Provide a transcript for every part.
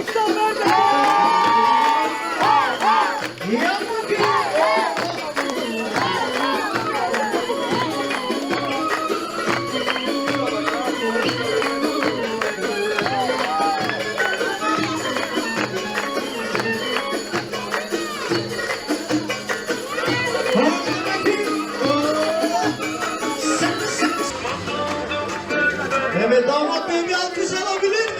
insanlar da. Evet damat bey bir alkış alabilir mi?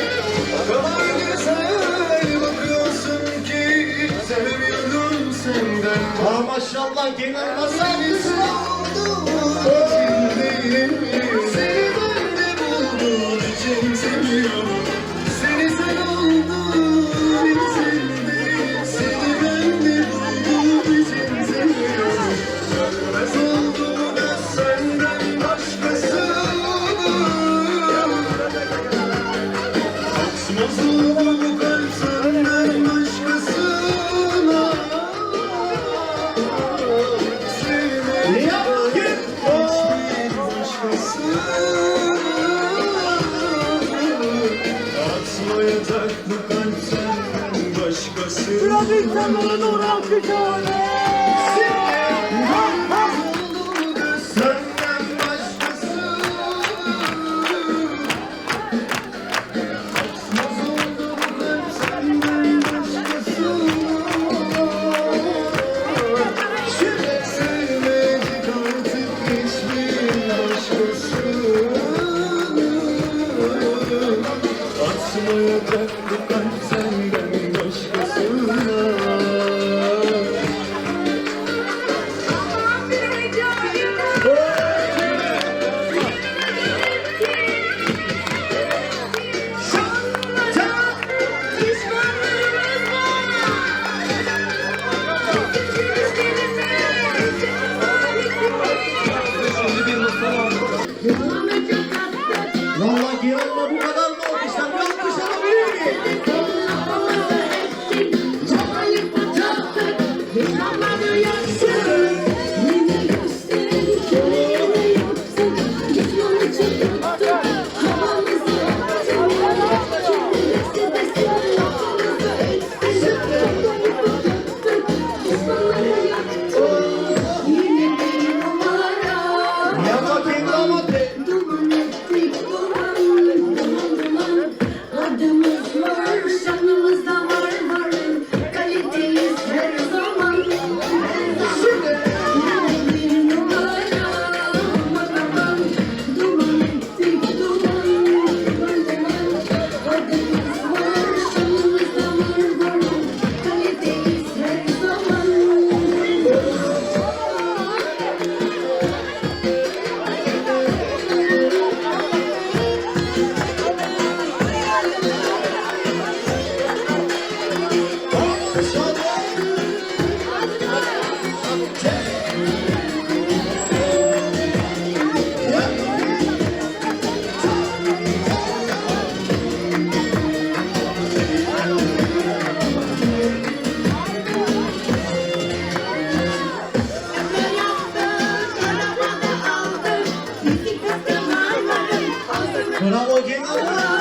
ablan gelin almazsa insanlığın uğram küçüğüne Bravo Cenk.